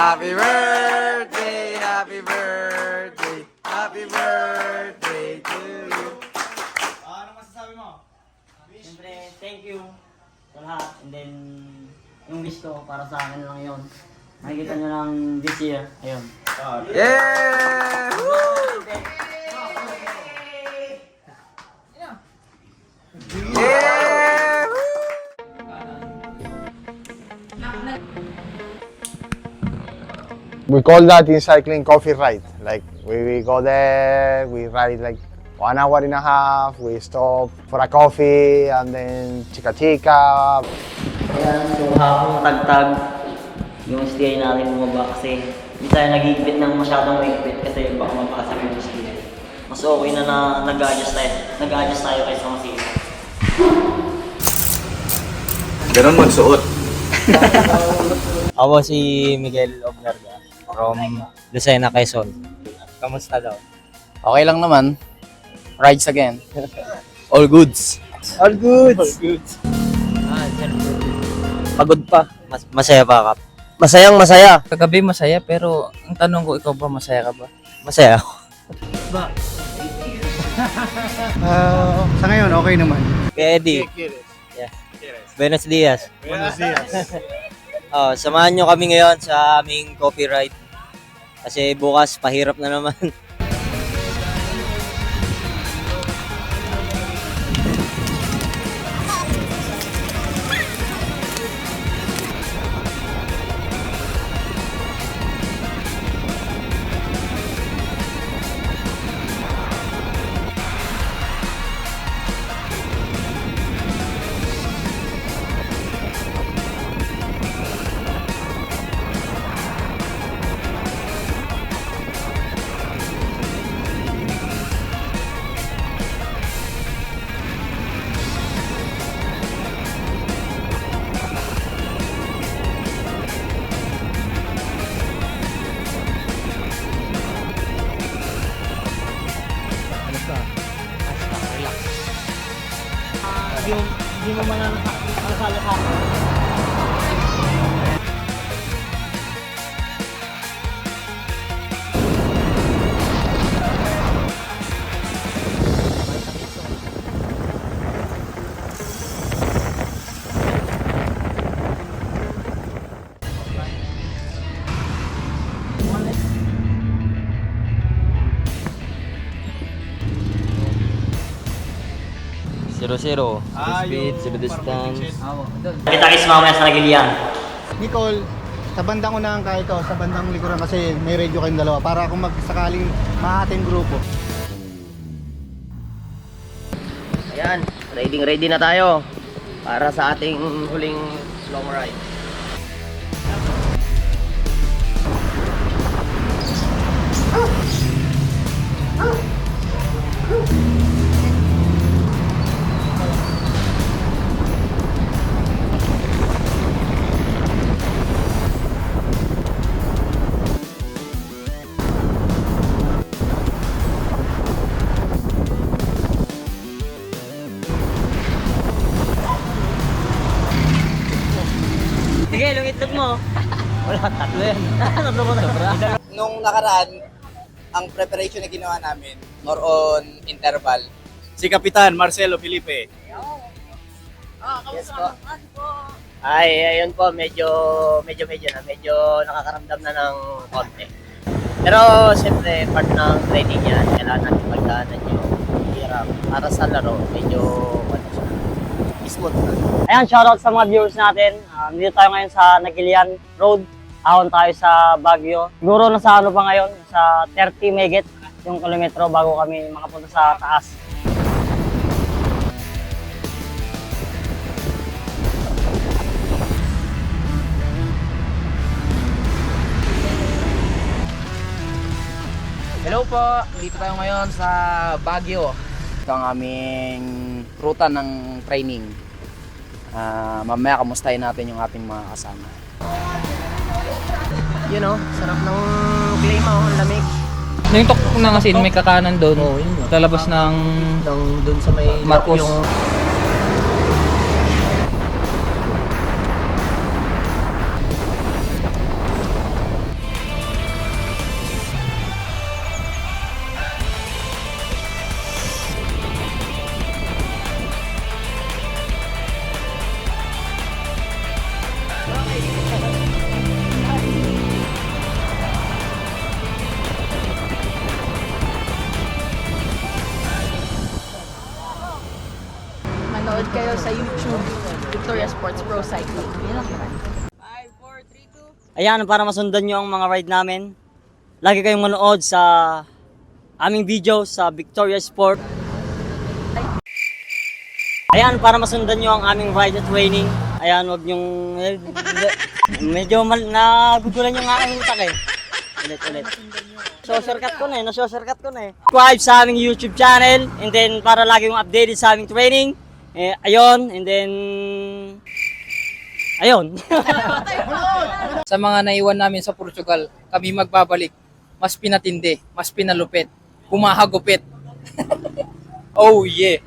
Happy birthday, happy birthday, happy birthday to you. Siyempre, thank you sa lahat. And then, yung wish ko para sa akin lang yun. Makikita nyo lang this year. Ayun. Yeah! Woo! We call that in cycling coffee ride. Like we, we go there, we ride like one hour and a half, we stop for a coffee and then chika chika. Ayan, so habang tagtag, yung STI natin bumaba kasi hindi tayo nagigipit ng masyadong maigpit kasi baka mapakasap yung STI. Mas okay na na nag-adjust tayo, nag-adjust tayo kaysa masira. Ganun magsuot. Ako si Miguel Oblarga from Lucena, Quezon. Kamusta daw? Okay lang naman. Rides again. All goods. All good! All good. Ah, Pagod pa. Mas masaya pa ka? Masayang masaya. Kagabi masaya pero ang tanong ko ikaw ba masaya ka ba? Masaya ako. Ah, sa ngayon, okay naman. Kaya Eddie. Yeah. Buenos dias. Buenos dias. Oh, samahan nyo kami ngayon sa aming copyright. Kasi bukas pahirap na naman. Hindi mo, hindi mo mananasala sa akin. Zero zero. Speed, zero distance. Kita kiss mamaya sa nagilian. Nicole, sa bandang unahan ka ito, sa bandang likuran kasi may radio kayong dalawa para kung magsakaling mahating grupo. Ayan, ready ready na tayo para sa ating huling long ride. Sige, Wala, tatlo yan. tatlo mo na. Nung nakaraan, ang preparation na ginawa namin, more on interval. Si Kapitan Marcelo Felipe. Yes po. Ay, ayun po, medyo, medyo, medyo na, medyo nakakaramdam na ng konti. Pero, siyempre, part ng training yan, kailangan natin pagdaanan yung hirap. Para sa laro, medyo, ano siya, smooth na. Ayan, shoutout sa mga viewers natin. Ah, dito tayo ngayon sa Nagilian Road. Ahon tayo sa Baguio. Siguro nasa ano pa ngayon, sa 30 megit yung kilometro bago kami makapunta sa taas. Hello po, dito tayo ngayon sa Baguio. Ito ang aming ruta ng training. Ah, mamaya kamustahin natin yung ating mga kasama. Yun oh, sarap ng klima oh, ang lamig. Yung tuktok ng asin, may kakanan doon. Oo, yun nga. Lalabas ng... Dun sa may Marcos. yung Manood kayo sa YouTube, Victoria Sports Pro Cycling. Yun lang naman. Ayan, para masundan nyo ang mga ride namin, lagi kayong manood sa aming video sa Victoria Sport. Ayan, para masundan nyo ang aming ride at training. Ayan, wag nyong... Medyo mal, nagugulan yung aking utak eh. Ulit, ulit. So, shortcut ko na eh. No-shortcut ko na eh. Subscribe sa aming YouTube channel. And then, para lagi yung updated sa aming training. Eh, ayun. And then... Ayun. Sa mga naiwan namin sa Portugal, kami magbabalik. Mas pinatindi, mas pinalupit, humahagupit. oh yeah!